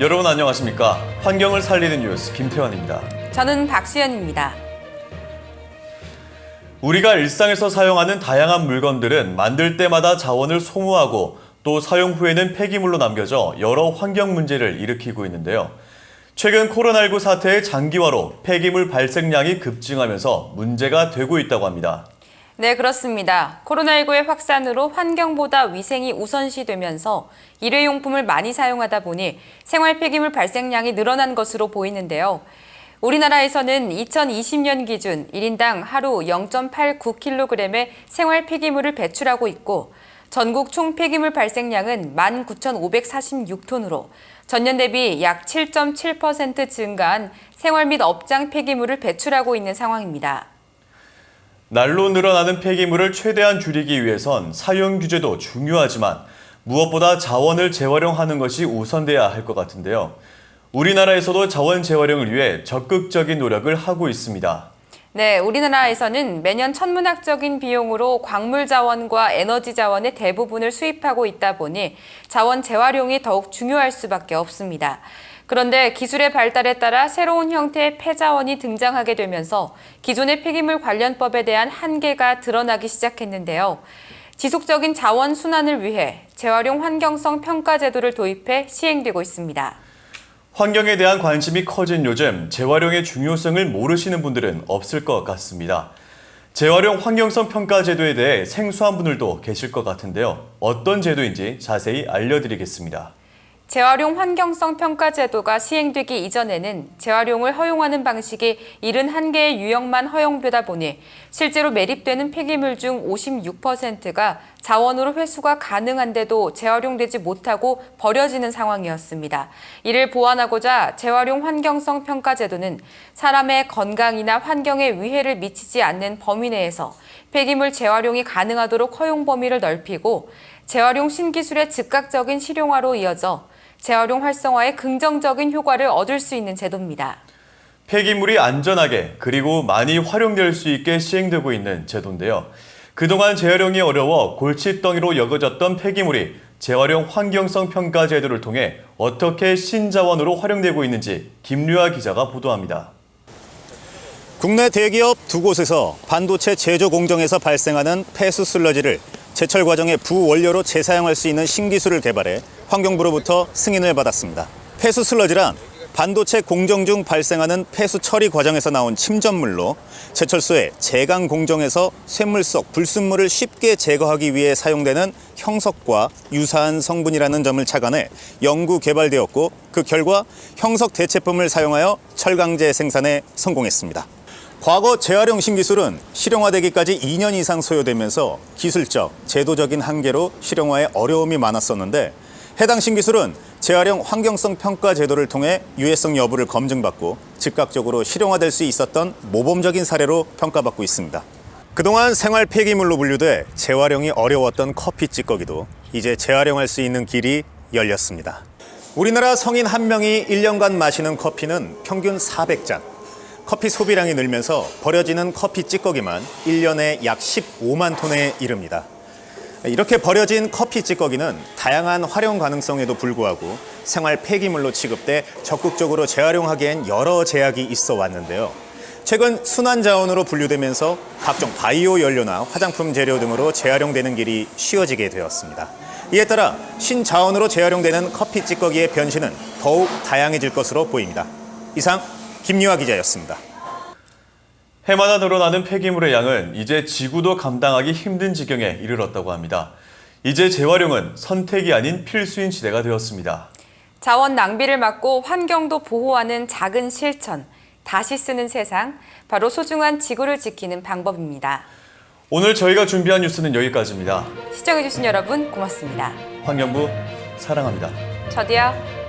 여러분 안녕하십니까? 환경을 살리는 뉴스 김태환입니다. 저는 박수연입니다. 우리가 일상에서 사용하는 다양한 물건들은 만들 때마다 자원을 소모하고 또 사용 후에는 폐기물로 남겨져 여러 환경 문제를 일으키고 있는데요. 최근 코로나19 사태의 장기화로 폐기물 발생량이 급증하면서 문제가 되고 있다고 합니다. 네, 그렇습니다. 코로나19의 확산으로 환경보다 위생이 우선시되면서 일회용품을 많이 사용하다 보니 생활 폐기물 발생량이 늘어난 것으로 보이는데요. 우리나라에서는 2020년 기준 1인당 하루 0.89kg의 생활 폐기물을 배출하고 있고 전국 총 폐기물 발생량은 19,546톤으로 전년 대비 약 7.7% 증가한 생활 및 업장 폐기물을 배출하고 있는 상황입니다. 날로 늘어나는 폐기물을 최대한 줄이기 위해선 사용 규제도 중요하지만 무엇보다 자원을 재활용하는 것이 우선돼야 할 것 같은데요. 우리나라에서도 자원 재활용을 위해 적극적인 노력을 하고 있습니다. 네, 우리나라에서는 매년 천문학적인 비용으로 광물 자원과 에너지 자원의 대부분을 수입하고 있다 보니 자원 재활용이 더욱 중요할 수밖에 없습니다. 그런데 기술의 발달에 따라 새로운 형태의 폐자원이 등장하게 되면서 기존의 폐기물 관련법에 대한 한계가 드러나기 시작했는데요. 지속적인 자원 순환을 위해 재활용 환경성 평가 제도를 도입해 시행되고 있습니다. 환경에 대한 관심이 커진 요즘 재활용의 중요성을 모르시는 분들은 없을 것 같습니다. 재활용 환경성 평가 제도에 대해 생소한 분들도 계실 것 같은데요. 어떤 제도인지 자세히 알려드리겠습니다. 재활용 환경성 평가 제도가 시행되기 이전에는 재활용을 허용하는 방식이 71개의 유형만 허용되다 보니 실제로 매립되는 폐기물 중 56%가 자원으로 회수가 가능한데도 재활용되지 못하고 버려지는 상황이었습니다. 이를 보완하고자 재활용 환경성 평가 제도는 사람의 건강이나 환경에 위해를 미치지 않는 범위 내에서 폐기물 재활용이 가능하도록 허용 범위를 넓히고 재활용 신기술의 즉각적인 실용화로 이어져 재활용 활성화에 긍정적인 효과를 얻을 수 있는 제도입니다. 폐기물이 안전하게 그리고 많이 활용될 수 있게 시행되고 있는 제도인데요. 그동안 재활용이 어려워 골칫덩이로 여겨졌던 폐기물이 재활용 환경성 평가 제도를 통해 어떻게 신자원으로 활용되고 있는지 김류아 기자가 보도합니다. 국내 대기업 두 곳에서 반도체 제조 공정에서 발생하는 폐수 슬러지를 제철 과정의 부원료로 재사용할 수 있는 신기술을 개발해 환경부로부터 승인을 받았습니다. 폐수 슬러지란 반도체 공정 중 발생하는 폐수 처리 과정에서 나온 침전물로 제철소의 제강 공정에서 쇳물 속 불순물을 쉽게 제거하기 위해 사용되는 형석과 유사한 성분이라는 점을 착안해 연구 개발되었고 그 결과 형석 대체품을 사용하여 철강제 생산에 성공했습니다. 과거 재활용 신기술은 실용화되기까지 2년 이상 소요되면서 기술적, 제도적인 한계로 실용화에 어려움이 많았었는데 해당 신기술은 재활용 환경성 평가 제도를 통해 유해성 여부를 검증받고 즉각적으로 실용화될 수 있었던 모범적인 사례로 평가받고 있습니다. 그동안 생활 폐기물로 분류돼 재활용이 어려웠던 커피 찌꺼기도 이제 재활용할 수 있는 길이 열렸습니다. 우리나라 성인 한 명이 1년간 마시는 커피는 평균 400잔. 커피 소비량이 늘면서 버려지는 커피 찌꺼기만 1년에 약 15만 톤에 이릅니다. 이렇게 버려진 커피 찌꺼기는 다양한 활용 가능성에도 불구하고 생활 폐기물로 취급돼 적극적으로 재활용하기엔 여러 제약이 있어 왔는데요. 최근 순환 자원으로 분류되면서 각종 바이오 연료나 화장품 재료 등으로 재활용되는 길이 쉬워지게 되었습니다. 이에 따라 신자원으로 재활용되는 커피 찌꺼기의 변신은 더욱 다양해질 것으로 보입니다. 이상 김유아 기자였습니다. 해마다 늘어나는 폐기물의 양은 이제 지구도 감당하기 힘든 지경에 이르렀다고 합니다. 이제 재활용은 선택이 아닌 필수인 시대가 되었습니다. 자원 낭비를 막고 환경도 보호하는 작은 실천, 다시 쓰는 세상, 바로 소중한 지구를 지키는 방법입니다. 오늘 저희가 준비한 뉴스는 여기까지입니다. 시청해주신 여러분 고맙습니다. 환경부 사랑합니다. 저도요.